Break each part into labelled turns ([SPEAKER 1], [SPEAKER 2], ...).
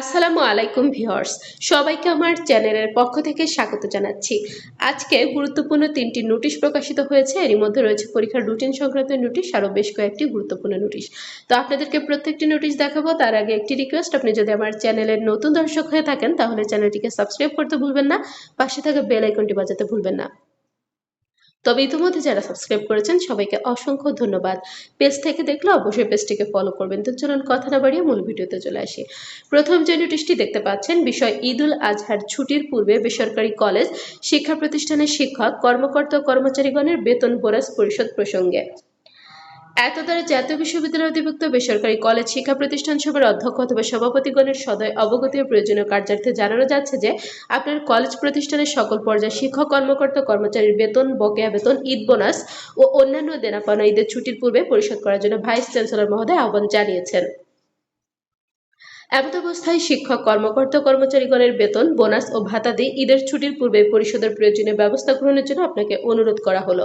[SPEAKER 1] আসসালামু আলাইকুম ভিউয়ার্স, সবাইকে আমার চ্যানেলের পক্ষ থেকে স্বাগত জানাচ্ছি। আজকে গুরুত্বপূর্ণ তিনটি নোটিশ প্রকাশিত হয়েছে। এরই মধ্যে রয়েছে পরীক্ষার রুটিন সংক্রান্ত নোটিশ আরও বেশ কয়েকটি গুরুত্বপূর্ণ নোটিশ তো আপনাদেরকে প্রত্যেকটি নোটিশ দেখাবো, তার আগে একটি রিকোয়েস্ট আপনি যদি আমার চ্যানেলের নতুন দর্শক হয়ে থাকেন, তাহলে চ্যানেলটিকে সাবস্ক্রাইব করতে ভুলবেন না, পাশে থাকা বেল আইকনটি বাজাতে ভুলবেন না। তবে ইতিমধ্যে যারা সাবস্ক্রাইব করেছেন, সবাইকে অসংখ্য ধন্যবাদ। পেজ থেকে দেখলে অবশ্যই পেজটিকে ফলো করবেন। তো চলুন কথা না বাড়িয়ে মূল ভিডিওতে চলে আসি। প্রথম যে নোটিশটি দেখতে পাচ্ছেন, বিষয় ঈদুল আজহার ছুটির পূর্বে বেসরকারি কলেজ শিক্ষা প্রতিষ্ঠানের শিক্ষক, কর্মকর্তা কর্মচারীগণের বেতন বোরাস পরিষদ প্রসঙ্গে। এত জাতীয় বিশ্ববিদ্যালয় অধিভুক্ত বেসরকারি কলেজ শিক্ষা প্রতিষ্ঠান সভার অধ্যক্ষ অথবা সভাপতিগণের সদয় অবগতি ও প্রয়োজনীয় কার্যার্থে জানানো যাচ্ছে যে, আপনার কলেজ প্রতিষ্ঠানের সকল পর্যায়ে শিক্ষক, কর্মকর্তা, কর্মচারীর বেতন, বকেয়া বেতন, ঈদ বোনাস ও অন্যান্য দেনাপাওনা ঈদের ছুটির পূর্বে পরিশোধ করার জন্য ভাইস চ্যান্সেলর মহোদয় আহ্বান জানিয়েছেন। এমত অবস্থায় শিক্ষক, কর্মকর্তা, কর্মচারীগণের বেতন, বোনাস ও ভাতা দিয়ে ঈদের ছুটির পূর্বে পরিষদের প্রয়োজনীয় ব্যবস্থা গ্রহণের জন্য আপনাকে অনুরোধ করা হলো।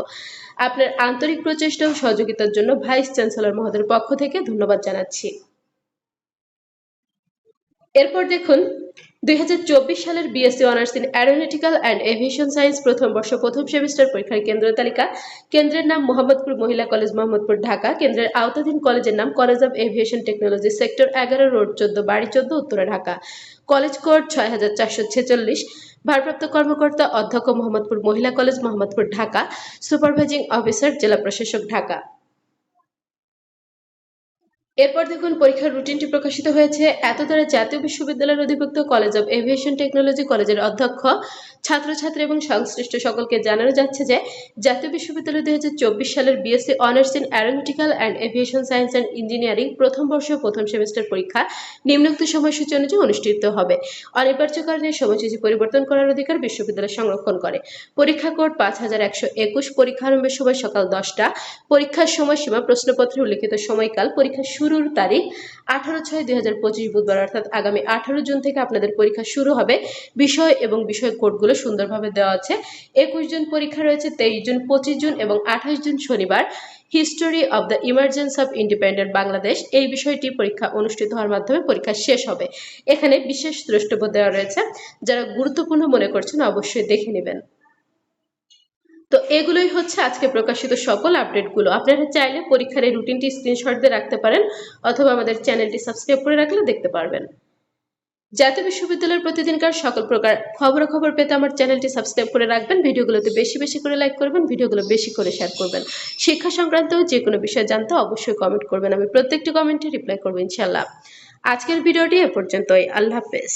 [SPEAKER 1] আপনার আন্তরিক প্রচেষ্টা ও সহযোগিতার জন্য ভাইস চ্যান্সেলর মহোদয়ের পক্ষ থেকে ধন্যবাদ জানাচ্ছি। এরপর দেখুন দুই হাজার চব্বিশ সালের BSc honours in aeronautical and aviation science প্রথম বর্ষ প্রথম সেমিস্টার পরীক্ষার কেন্দ্র তালিকা। কেন্দ্রের নাম মোহাম্মদপুর মহিলা কলেজ, মোহাম্মদপুর ঢাকা। কেন্দ্রের আওতাধীন কলেজের নাম college of aviation technology sector এগারো, রোড চোদ্দ, বাড়ি চোদ্দ, উত্তরা, ঢাকা। কলেজ কোড ছয় হাজার চারশো ছেচল্লিশ। ভারপ্রাপ্ত কর্মকর্তা অধ্যক্ষ মোহাম্মদপুর মহিলা college, Mohammadpur Dhaka. Supervising officer, জেলা প্রশাসক, ঢাকা। এরপর দেখুন, পরীক্ষার রুটিনটি প্রকাশিত হয়েছে। এত দ্বারা জাতীয় বিশ্ববিদ্যালয়ের অধিভুক্ত কলেজ অব এভিয়েশন টেকনোলজি কলেজের অধ্যক্ষ, ছাত্রছাত্রী এবং সংশ্লিষ্ট সকলকে জানানো যাচ্ছে যে, জাতীয় বিশ্ববিদ্যালয় দুই হাজার চব্বিশ সালের BSc honours in aeronautical and aviation science and engineering প্রথম বর্ষ প্রথম সেমিস্টার পরীক্ষা নিম্নোক্ত সময়সূচি অনুযায়ী অনুষ্ঠিত হবে। অনিবার্য কারণে সময়সূচি পরিবর্তন করার অধিকার বিশ্ববিদ্যালয় সংরক্ষণ করে। পরীক্ষা কোড পাঁচ হাজার একশো একুশ, পরীক্ষা আরম্ভের সময় সকাল দশটা, পরীক্ষার সময়সীমা প্রশ্নপত্রে উল্লিখিত সময়কাল পরীক্ষা শুরুর তারিখ আঠারো ছয় দুই হাজার পঁচিশ বুধবার, অর্থাৎ আগামী আঠারো জুন থেকে আপনাদের পরীক্ষা শুরু হবে। বিষয় এবং বিষয় কোডগুলো সুন্দরভাবে দেওয়া আছে। একুশ জুন পরীক্ষা রয়েছে, তেইশ জুন, পঁচিশ জুন এবং আঠাশ জুন শনিবার। History of the emergence of independent Bangladesh এই বিষয়টি পরীক্ষা অনুষ্ঠিত হওয়ার মাধ্যমে পরীক্ষা শেষ হবে। এখানে বিশেষ দ্রষ্টব্য দেওয়া রয়েছে। যারা গুরুত্বপূর্ণ মনে করছেন, অবশ্যই দেখে নেবেন। তো এগুলোই হচ্ছে আজকে প্রকাশিত সকল আপডেটগুলো। আপনারা চাইলে পরীক্ষার এই রুটিনটি স্ক্রিনশট দিয়ে রাখতে পারেন, অথবা আমাদের চ্যানেলটি সাবস্ক্রাইব করে রাখলে দেখতে পারবেন। জাতীয় বিশ্ববিদ্যালয়ের প্রতিদিনকার সকল প্রকার খবরাখবর পেতে আমার চ্যানেলটি সাবস্ক্রাইব করে রাখবেন, ভিডিওগুলোতে বেশি বেশি করে লাইক করবেন, ভিডিওগুলো বেশি করে শেয়ার করবেন। শিক্ষা সংক্রান্ত যে কোনো বিষয় জানতে অবশ্যই কমেন্ট করবেন, আমি প্রত্যেকটি কমেন্টে রিপ্লাই করব ইনশাল্লাহ আজকের ভিডিওটি এ পর্যন্তই, আল্লাহ হাফেজ।